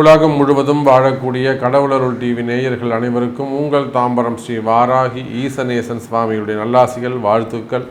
உலகம் முழுவதும் வாழக்கூடிய கடவுளருள் டிவி நேயர்கள் அனைவருக்கும் உங்கள் தாம்பரம் ஸ்ரீ வாராகி ஈசநேசன் சுவாமியுடைய நல்லாசிகள் வாழ்த்துக்கள்.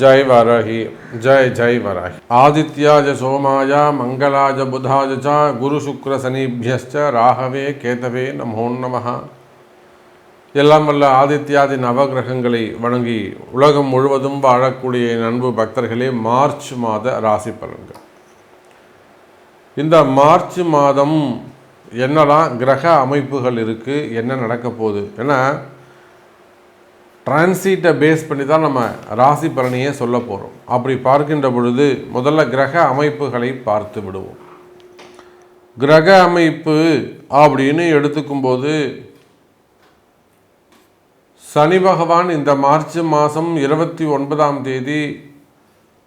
ஜெய் வாராகி ஜெய் ஜெய் வராகி. ஆதித்யாஜ சோமாய மங்களாஜ புதாஜ குரு சுக்ர சனிபியஸ்ச ராகவே கேதவே நமோ நமஹா. எல்லாம் வல்ல ஆதித்யாதி நவகிரகங்களை வணங்கி உலகம் முழுவதும் வாழக்கூடிய நண்பு பக்தர்களே மார்ச் மாத ராசி பலன்கள். இந்த மார்ச் மாதம் என்னெல்லாம் கிரக அமைப்புகள் இருக்குது என்ன நடக்க போகுது? ஏன்னா டிரான்சிட்டை பேஸ் பண்ணி தான் நம்ம ராசி பலனையே சொல்ல போகிறோம் அப்படி பார்க்கின்ற பொழுது முதல்ல கிரக அமைப்புகளை பார்த்து விடுவோம். கிரக அமைப்பு அப்படின்னு எடுத்துக்கும்போது சனி பகவான் இந்த மார்ச் மாதம் இருபத்தி ஒன்பதாம் தேதி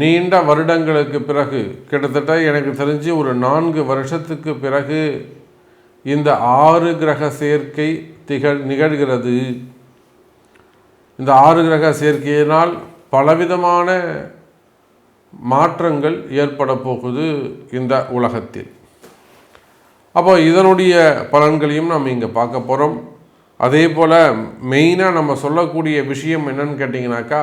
நீண்ட வருடங்களுக்கு பிறகு கிட்டத்தட்ட எனக்கு தெரிஞ்சு ஒரு நான்கு வருஷத்துக்கு பிறகு இந்த ஆறு கிரக சேர்க்கை திகழ் நிகழ்கிறது. இந்த ஆறு கிரக சேர்க்கையினால் பலவிதமான மாற்றங்கள் ஏற்பட போகுது இந்த உலகத்தில். அப்போ இதனுடைய பலன்களையும் நம்ம இங்கே பார்க்க போகிறோம் அதே போல் மெயினாக நம்ம சொல்லக்கூடிய விஷயம் என்னன்னு கேட்டிங்கனாக்கா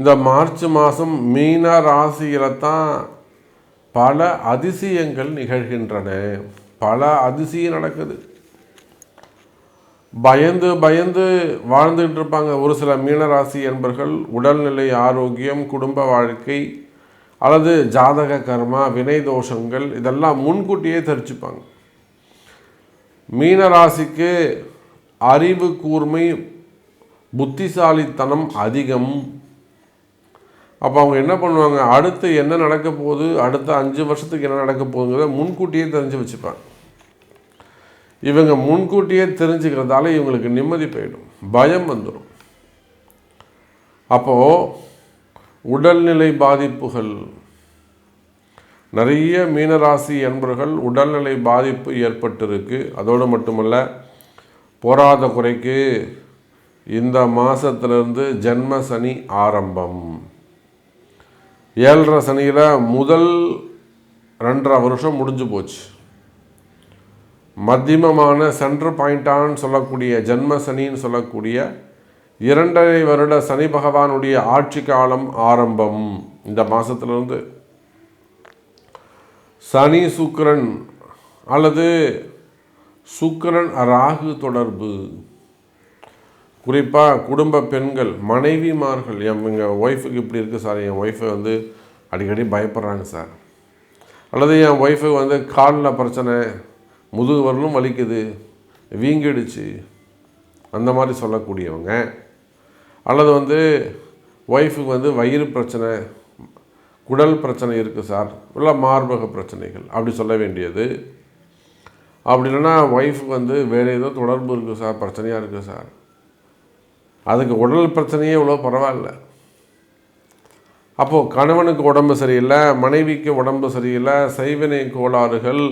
இந்த மார்ச் மாதம் மீன ராசியில் தான் பல அதிசயங்கள் நிகழ்கின்றன. பல அதிசயம் நடக்குது. பயந்து பயந்து வாழ்ந்துகிட்டு இருப்பாங்க. ஒரு சில மீனராசி என்பர்கள் உடல்நிலை ஆரோக்கியம் குடும்ப வாழ்க்கை அல்லது ஜாதக கர்மா வினை தோஷங்கள் இதெல்லாம் முன்கூட்டியே தெரிச்சுப்பாங்க மீனராசிக்கு அறிவு கூர்மை புத்திசாலித்தனம் அதிகம். அப்போ அவங்க என்ன பண்ணுவாங்க? அடுத்து என்ன நடக்க போகுது? அடுத்த அஞ்சு வருஷத்துக்கு என்ன நடக்க போகுதுங்கிறத முன்கூட்டியே தெரிஞ்சு வச்சுப்பாங்க. இவங்க முன்கூட்டியே தெரிஞ்சுக்கிறதால இவங்களுக்கு நிம்மதி போயிடும். பயம் வந்துடும் அப்போது உடல்நிலை பாதிப்புகள். நிறைய மீனராசி என்பர்கள் உடல்நிலை பாதிப்பு ஏற்பட்டிருக்கு. அதோடு மட்டுமல்ல போராத குறைக்கு இந்த மாதத்துலேருந்து ஜென்ம சனி ஆரம்பம். ஏழரை சனியில் முதல் ரெண்டரை வருஷம் முடிஞ்சு போச்சு. மத்தியமமான சென்ட்ரு பாயிண்டான்னு சொல்லக்கூடிய ஜென்ம சனின்னு சொல்லக்கூடிய இரண்டரை வருட சனி பகவானுடைய ஆட்சி காலம் ஆரம்பம் இந்த மாதத்துலேருந்து சனி சுக்கரன் அல்லது சுக்கரன் ராகு தொடர்பு. குறிப்பாக குடும்ப பெண்கள் மனைவிமார்கள் எங்க ஒய்ஃபுக்கு இப்படி இருக்குது சார் என் ஒய்ஃபை வந்து அடிக்கடி பயப்படுறாங்க சார் அல்லது என் ஒய்ஃபுக்கு வந்து காலில் பிரச்சனை முதுகு வரலும் வலிக்குது வீங்கிடுச்சு அந்த மாதிரி சொல்லக்கூடியவங்க. அல்லது வந்து ஒய்ஃபுக்கு வந்து வயிறு பிரச்சனை குடல் பிரச்சனை இருக்குது சார் இல்லை மார்பக பிரச்சனைகள் அப்படி சொல்ல வேண்டியது. அப்படி இல்லைன்னா ஒய்ஃபுக்கு வந்து வேறு ஏதோ தொடர்பு இருக்குது சார் பிரச்சனையாக இருக்குது சார் அதுக்கு உடல் பிரச்சனையே இவ்வளோ பரவாயில்ல. அப்போது கணவனுக்கு உடம்பு சரியில்லை மனைவிக்கு உடம்பு சரியில்லை செய்வினை கோளாறுகள்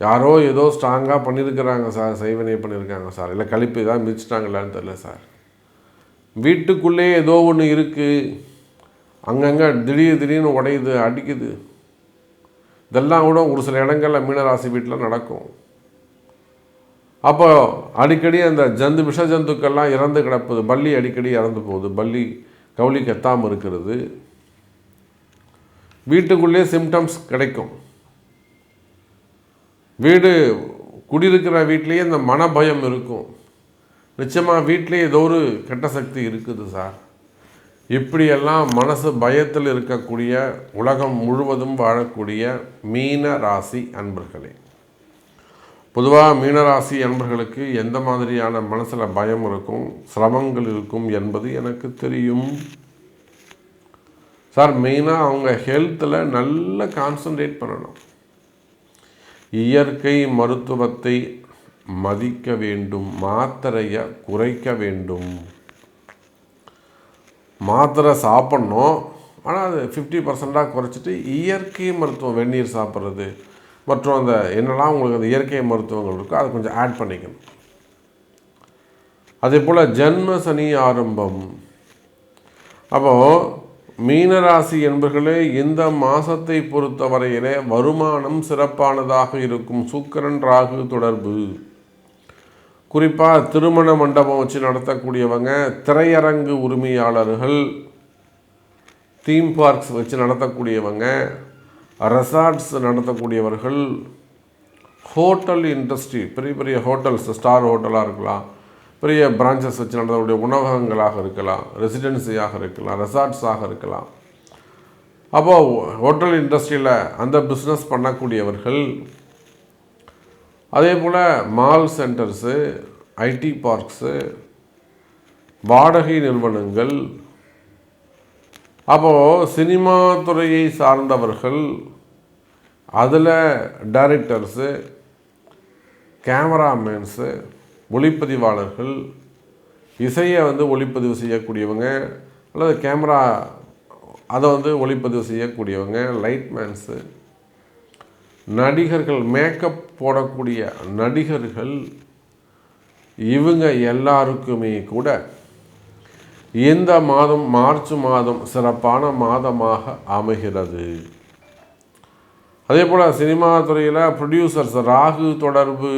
யாரோ ஏதோ ஸ்ட்ராங்காக பண்ணியிருக்கிறாங்க சார் செய்வினை பண்ணியிருக்காங்க சார் இல்லை கழிப்பு ஏதாவது மிதிச்சிட்டாங்களான்னு தெரில சார் வீட்டுக்குள்ளே ஏதோ ஒன்று இருக்குது அங்கங்கே திடீர் திடீர்னு உடையுது அடிக்குது. இதெல்லாம் கூட ஒரு சில இடங்களில் மீனராசி வீட்டில் நடக்கும். அப்போ அடிக்கடி அந்த ஜந்து விஷ ஜந்துக்கள்லாம் இறந்து கிடப்புது பள்ளி அடிக்கடி இறந்து போகுது. பள்ளி கவுளி கத்தாமல் இருக்கிறது. வீட்டுக்குள்ளே சிம்டம்ஸ் கிடைக்கும். வீடு குடியிருக்கிற வீட்லேயே இந்த மனபயம் இருக்கும். நிச்சயமாக வீட்லேயே ஏதோ ஒரு கெட்ட சக்தி இருக்குது சார். இப்படியெல்லாம் மனசு பயத்தில் இருக்கக்கூடிய உலகம் முழுவதும் வாழக்கூடிய மீன ராசி அன்பர்களே. பொதுவாக மீனராசி அன்பர்களுக்கு எந்த மாதிரியான மனசில் பயம் இருக்கும் சிரமங்கள் இருக்கும் என்பது எனக்கு தெரியும். சார் மெயினாக அவங்க ஹெல்த்தில் நல்ல கான்சன்ட்ரேட் பண்ணணும். இயற்கை மருத்துவத்தை மதிக்க வேண்டும் மாத்திரையை குறைக்க வேண்டும். மாத்திரை சாப்பிட்ணும் ஆனால் அது ஃபிஃப்டி பர்சண்ட்டாக குறைச்சிட்டு இயற்கை மருத்துவம் வெந்நீர் சாப்பிட்றது மற்றும் அந்த என்னெல்லாம் உங்களுக்கு அந்த இயற்கை மருத்துவங்கள் இருக்கோ அதை கொஞ்சம் ஆட் பண்ணிக்கணும். அதே போல் ஜென்ம சனி ஆரம்பம். அப்போது மீனராசி என்பர்களே இந்த மாதத்தை பொறுத்தவரையிலே வருமானம் சிறப்பானதாக இருக்கும். சுக்கரன் ராகு தொடர்பு. குறிப்பாக திருமண மண்டபம் வச்சு நடத்தக்கூடியவங்க திரையரங்கு உரிமையாளர்கள் தீம் பார்க்ஸ் வச்சு நடத்தக்கூடியவங்க ரெசார்ட்ஸ் நடத்தக்கூடியவர்கள் ஹோட்டல் இண்டஸ்ட்ரி பெரிய பெரிய ஹோட்டல்ஸ் ஸ்டார் ஹோட்டலாக இருக்கலாம். பெரிய பிரான்ச்சஸ் வச்சு நடத்தக்கூடிய உணவகங்களாக இருக்கலாம் ரெசிடென்சியாக இருக்கலாம் ரெசார்ட்ஸாக இருக்கலாம். அப்போது ஹோட்டல் இண்டஸ்ட்ரியில் அந்த பிஸ்னஸ் பண்ணக்கூடியவர்கள் அதே போல் மால் சென்டர்ஸு ஐடி பார்க்ஸு வாடகை நிறுவனங்கள் அப்போது சினிமா துறையை சார்ந்தவர்கள் அதில் டைரக்டர்ஸு கேமராமேன்ஸு ஒளிப்பதிவாளர்கள் இசையை வந்து ஒளிப்பதிவு செய்யக்கூடியவங்க அல்லது கேமரா அதை வந்து ஒளிப்பதிவு செய்யக்கூடியவங்க லைட்மேன்ஸு நடிகர்கள் மேக்கப் போடக்கூடிய நடிகர்கள் இவங்க எல்லாருக்குமே கூட இந்த மாதம் மார்ச் மாதம் சிறப்பான மாதமாக அமைகிறது. அதே போல் சினிமா துறையில் ப்ரொடியூசர்ஸ் ராகு தொடர்பு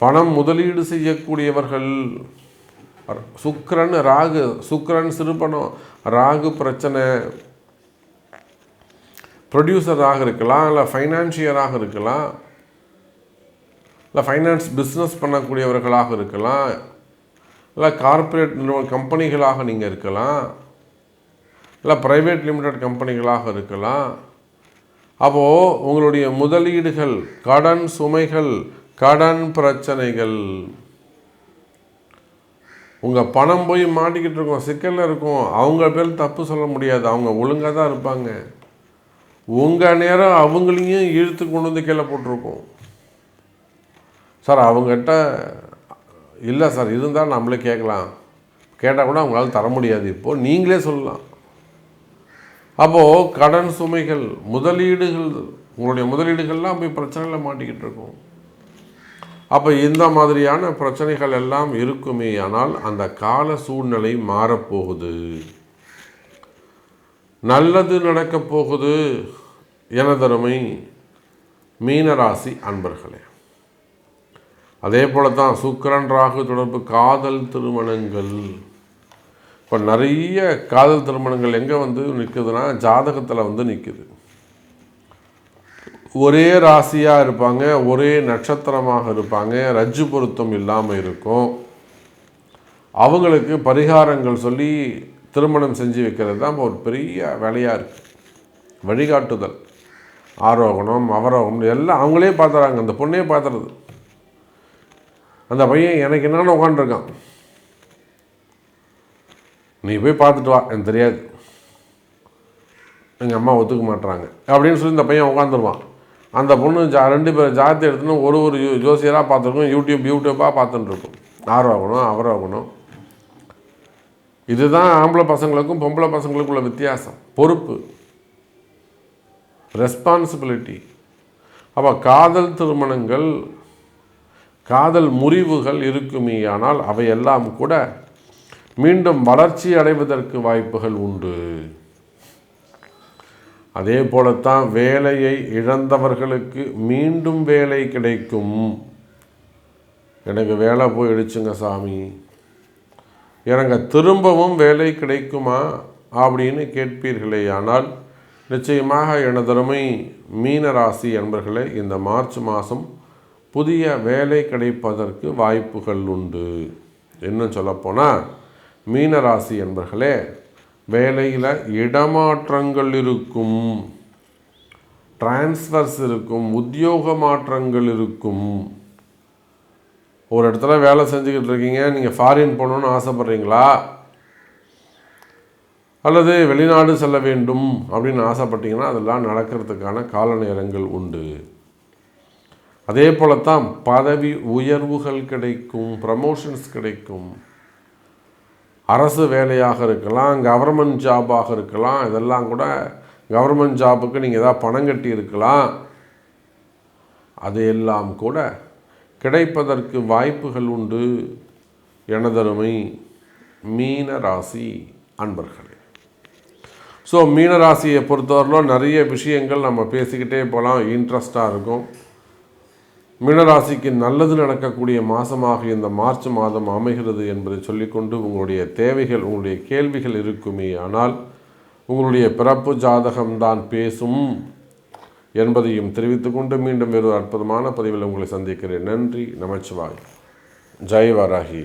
பணம் முதலீடு செய்யக்கூடியவர்கள் சுக்கரன் ராகு சுக்கரன் சிறுபணம் ராகு பிரச்சனை ப்ரொடியூசராக இருக்கலாம் இல்லை ஃபைனான்சியராக இருக்கலாம் இல்லை ஃபைனான்ஸ் பிஸ்னஸ் பண்ணக்கூடியவர்களாக இருக்கலாம். இல்லை கார்ப்பரேட் நிறுவன கம்பெனிகளாக நீங்கள் இருக்கலாம். இல்லை ப்ரைவேட் லிமிடெட் கம்பெனிகளாக இருக்கலாம். அப்போது உங்களுடைய முதலீடுகள் கடன் சுமைகள் கடன் பிரச்சனைகள் உங்கள் பணம் போய் மாட்டிக்கிட்டு இருக்கோம் சிக்கலில் இருக்கும் அவங்க பேர் தப்பு சொல்ல முடியாது அவங்க ஒழுங்காக தான் இருப்பாங்க. உங்கள் நேரம் அவங்களையும் இழுத்து கொண்டு வந்து கீழே போட்டிருக்கோம். சார் அவங்ககிட்ட இல்லை சார் இருந்தால் நம்மளே கேட்கலாம். கேட்டால் கூட அவங்களால தர முடியாது. இப்போது நீங்களே சொல்லலாம். அப்போது கடன் சுமைகள் முதலீடுகள் உங்களுடைய முதலீடுகள்லாம் போய் பிரச்சனையில் மாட்டிக்கிட்டு இருக்கும். அப்போ இந்த மாதிரியான பிரச்சனைகள் எல்லாம் இருக்குமே ஆனால் அந்த கால சூழ்நிலை மாறப்போகுது. நல்லது நடக்கப் போகுது. எனதருமை மீனராசி அன்பர்களே. அதே போல தான் சுக்கரன் ராகு தொடர்பு காதல் திருமணங்கள். இப்போ நிறைய காதல் திருமணங்கள் எங்கே வந்து நிற்குதுன்னா ஜாதகத்தில் வந்து நிற்குது ஒரே ராசியாக இருப்பாங்க ஒரே நட்சத்திரமாக இருப்பாங்க ரஜ்ஜு பொருத்தம் இல்லாமல் இருக்கும். அவங்களுக்கு பரிகாரங்கள் சொல்லி திருமணம் செஞ்சு வைக்கிறது தான் ஒரு பெரிய வேலையாக இருக்குது வழிகாட்டுதல். ஆரோகணம் அவரோகணம் எல்லாம் அவங்களே பார்த்துறாங்க அந்த பொண்ணே பார்த்துறது அந்த பையன் எனக்கு என்னென்னு உட்காந்துருக்கான்? நீ போய் பார்த்துட்டு வா எனக்கு தெரியாது. எங்கள் அம்மா ஒத்துக்க மாட்டுறாங்க அப்படின்னு சொல்லி இந்த பையன் உட்காந்துருவான். அந்த பொண்ணு ஜா ரெண்டு பேர் ஜாதி எடுத்துன்னு ஒரு ஒரு ஜோசியராக பார்த்துருக்கோம் யூடியூப் யூடியூப்பாக பார்த்துட்டுருக்கோம் ஆர்வாகணும் அவராகணும் இதுதான் ஆம்பளை பசங்களுக்கும் பொம்பளை பசங்களுக்கும் உள்ள வித்தியாசம். பொறுப்பு. ரெஸ்பான்சிபிலிட்டி அப்போ காதல் திருமணங்கள் காதல் முறிவுகள் இருக்குமே ஆனால் அவையெல்லாம் கூட மீண்டும் வளர்ச்சி அடைவதற்கு வாய்ப்புகள் உண்டு. அதே போலத்தான் வேலையை இழந்தவர்களுக்கு மீண்டும் வேலை கிடைக்கும். எனக்கு வேலை போயிடுச்சுங்க சாமி. எனக்கு திரும்பவும் வேலை கிடைக்குமா அப்படின்னு கேட்பீர்களே ஆனால் நிச்சயமாக எனதருமை மீனராசி என்பர்களே இந்த மார்ச் மாதம் புதிய வேலை கிடைப்பதற்கு வாய்ப்புகள் உண்டு. என்ன சொல்லப்போனால் மீனராசி என்பர்களே வேலையில் இடமாற்றங்கள் இருக்கும் டிரான்ஸ்ஃபர்ஸ் இருக்கும் உத்தியோக மாற்றங்கள் இருக்கும். ஒரு இடத்துல வேலை செஞ்சுக்கிட்டு இருக்கீங்க நீங்கள் ஃபாரின் போகணுன்னு ஆசைப்பட்றீங்களா? அல்லது வெளிநாடு செல்ல வேண்டும் அப்படின்னு ஆசைப்பட்டீங்கன்னா அதெல்லாம் நடக்கிறதுக்கான கால நேரங்கள் உண்டு. அதே போலத்தான் பதவி உயர்வுகள் கிடைக்கும் ப்ரமோஷன்ஸ் கிடைக்கும். அரசு வேலையாக இருக்கலாம் கவர்மெண்ட் ஜாபாக இருக்கலாம் இதெல்லாம் கூட கவர்மெண்ட் ஜாபுக்கு நீங்கள் ஏதாவது பணம் கட்டி இருக்கலாம். அதையெல்லாம் கூட கிடைப்பதற்கு வாய்ப்புகள் உண்டு. எனதருமை மீன ராசி அன்பர்களே. ஸோ மீனராசியை பொறுத்தவரையிலும் நிறைய விஷயங்கள் நம்ம பேசிக்கிட்டே போகலாம். இன்ட்ரெஸ்டாக இருக்கும். மீனராசிக்கு நல்லது நடக்கக்கூடிய மாதமாக இந்த மார்ச் மாதம் அமைகிறது என்பதை சொல்லிக்கொண்டு உங்களுடைய தேவைகள் உங்களுடைய கேள்விகள் இருக்குமே ஆனால் உங்களுடைய பிறப்பு ஜாதகம்தான் பேசும் என்பதையும் தெரிவித்துக்கொண்டு மீண்டும் வேறு அற்புதமான பதிவில் உங்களை சந்திக்கிறேன். நன்றி நமச்சிவாய். ஜெய் வராகி